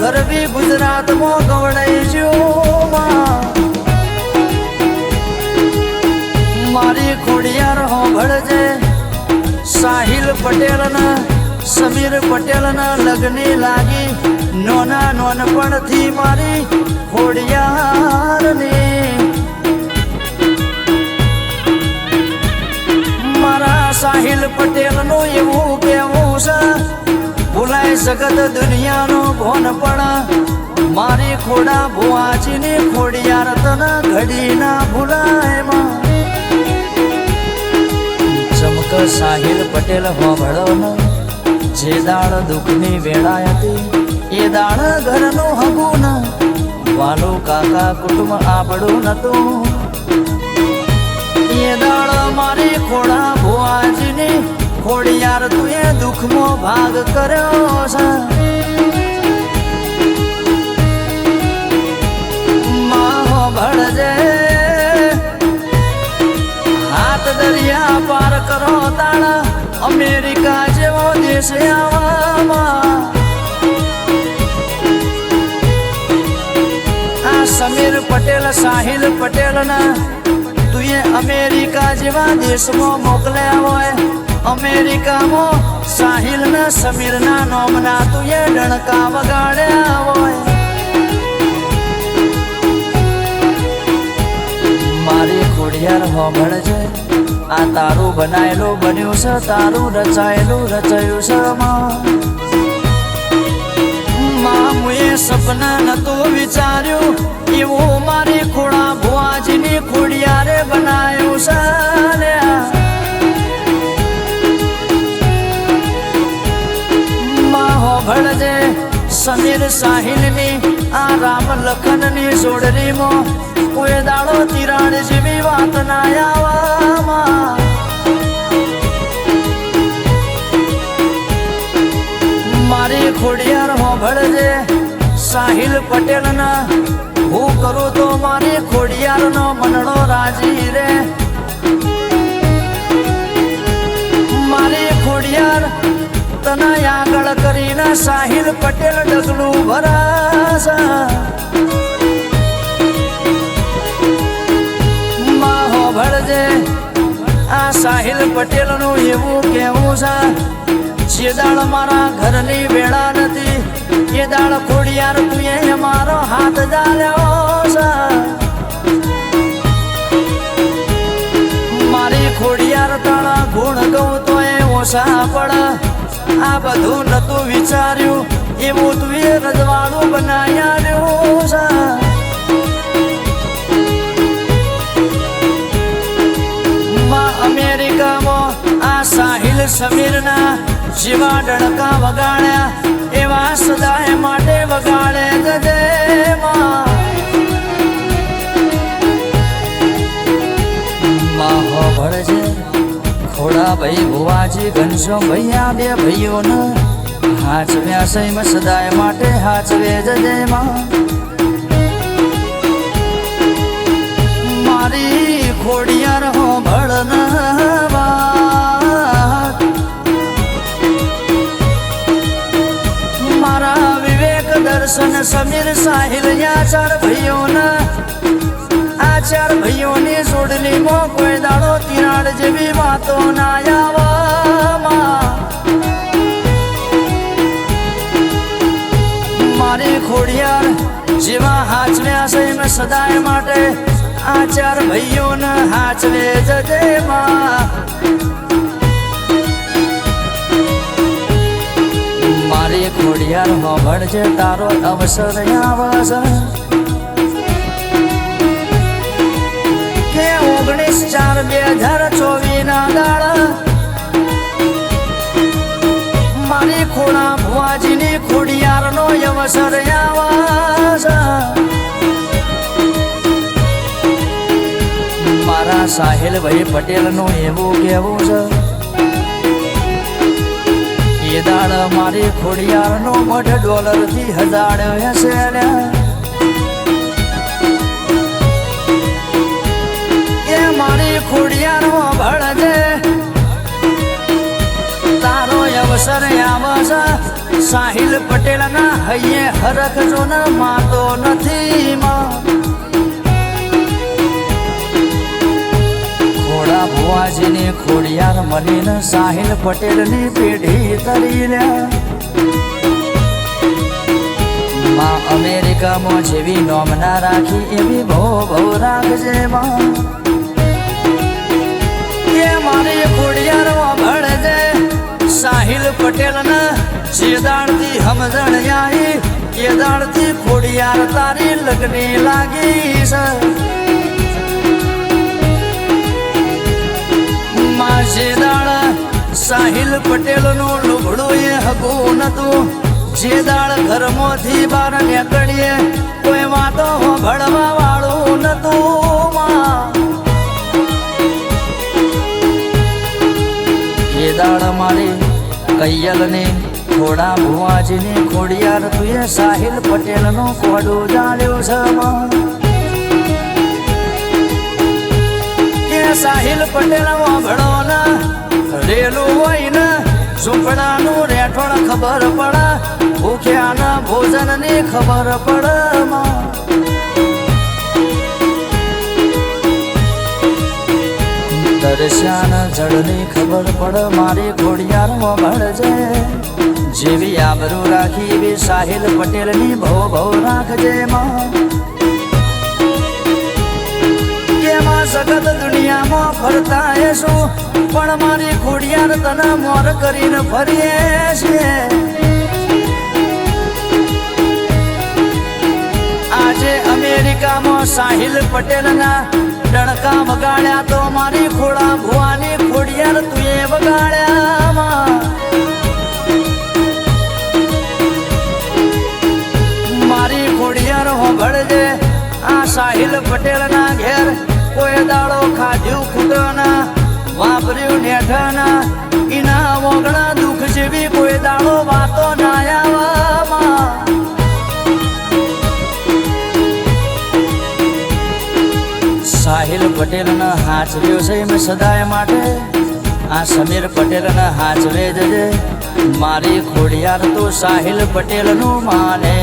ગરબી ગુજરાતમાં ગવડાઈશું મારી ખોડિયાર હોભળજે સાહિલ પટેલ ના સમીર પટેલ ના લગ્ની લાગી. નોના નોનપણથી મારી ખોડિયારની. મારા સાહિલ પટેલનું એવું કેવું છે ભૂલાય જગત દુનિયાનો ભોન પણ મારી ખોડા ભુવાજીની ખોડિયા રતન ઘડી ના ભૂલાય ચમક સાહિલ પટેલ હોભળો જે દાળ દુઃખની વેળા હતી, એ દાળ ઘરનું હગું ન. વાલું કાકા કુટુંબ આપડું નતું એ દાળ મારી ખોડા ભુવાજીની ખોડિયાર તુએ દુઃખમો ભાગ કર્યો છે. માહો ભળજે. હાથ દરિયા પાર કરો તાણા, અમેરિકા જેવો દેશ આવામાં. આ સમીર પટેલ સાહિલ પટેલ ના તું અમેરિકા જેવા દેશમાં મોકલ્યા હોય. અમેરિકામાં સાહિલ ને સમીર ના નોમના તું એ ડણકા વગાડ્યા હોય. મારી ખોડિયાર હોભળજે આ તારું બનાયેલું બન્યું છે, તારું રચાયેલું રચાયું છે માં. મુએ સપના નતું વિચાર્યું, એવું મારી ખોડા ભુવાજીની ખોડિયારે બનાવ્યું છે. સાહિલની, આ રામ લખનની જોડરીમાં કોઈ દાડો તિરાડ જેવી વાત ના આવવામાં મારી ખોડિયાર હોભળજે, સાહિલ પટેલ ના હું કરું તો મારી ખોડિયાર નો મનડો રાજી રે. કરીને સાહિલ પટેલ ડગલું ભરાસા માહો ભળજે આ સાહિલ પટેલનું એવું કેવું છે, જે દાળ મારા ઘરની વેળા નથી, એ દાળ ખોડિયાર તું મારો હાથ જાલ્યો છે. મારી ખોડિયાર તાળા ગુણ ગૌ તો એ ઓછા પડ આ બધું નતું વિચાર્યું. એવું તું એ રજવાડું બનાયા છે અમેરિકામાં આ સાહિલ સમીરના જેવા ડણકા વગાડ્યા. એવા સદાય માટે વગાડે જજે માં. ભળજે ખોડા ભાઈ ભુવાજી ઘનશ્યામ ઘનશો ભૈયા બે ભાઈઓને હાચવ્યા સૈમ સદાય માટે, હાચવે જજે માં. મારી ખોડિયાર હો ભળનવા મારા વિવેક દર્શન સમીર સાહિલ યા ચાર ભાઈઓના, આ ચાર ભાઈઓની જોડલી કોઈ સદાય માટે આ ચાર ભાઈઓને હાચવે જજે મારી ખોડિયાર હોભળજે તારો અવસર આવશે મારા સાહિલભાઈ પટેલનું એવું કેવું છે, એ દાડ મારી ખોડિયારનો મઢ ડોલરથી હજાર ને. એ મારી ખોડિયારમાં ભળજે તારો અવસર આવશે સાહિલ પટેલ ના હૈયે હરખ જો ને માતો નથી માં. ખોડા ભુવાજીની ખોડિયાર મળીને સાહિલ પટેલની પેઢી તરી મા અમેરિકામાં જેવી નોમના રાખી એવી બહુ બહુ રાખજે માં એ મારી ખોડિયાર ભણજે સાહિલ પટેલ ને જે દાડથી સમજણ આવી કેદાણથી ખોડિયાર તારી લગ્ની લાગી છે સાહિલ પટેલનું લુગડું એ હગો નતો. જે દાડ ઘરમાંથી બાર નીકળીએ, કોઈ વાતો ભળવા વાળું નતું એ દાડ મારી કૈયલની ખોડા ભુવાજીની ખોડિયાર તુએ સાહિલ પટેલનો કોડો જાણ્યો છે સાહિલ પટેલ વાભળો ના રેલું હોય ને ઝૂંપડાનું રેઠોણ ખબર પડે, ભૂખ્યાના ભોજનની ખબર પડે. દર્શન જળની ખબર પડ, મારી ઘોડિયારમાં ભળજે જેવી આબરૂ રાખી એવી સાહિલ પટેલની ભવ ભવ રાખજે માં સખત દુનિયામાં ફરતા એશું પણ મારી ખોડિયાર તને મોર કરીને ફરીએ છે આજે અમેરિકામાં સાહિલ પટેલના ડણકા વગાડ્યા તો મારી ખોડા ભુવાની ખોડિયાર તુએ વગાડ્યા મારી ખોડિયાર હોભળજે આ સાહિલ દાડો ખાધ્યું ખૂટના વાપર્યું નેઠાના ઇના વગણા દુઃખ જેવી કોઈ દાડો વાતો ના આવવામાં. સાહિલ પટેલના હાચવ્યો છે મેં સદાય માટે. આ સમીર પટેલના હાચવે જજે મારી ખોડિયાર તો સાહિલ પટેલનું માને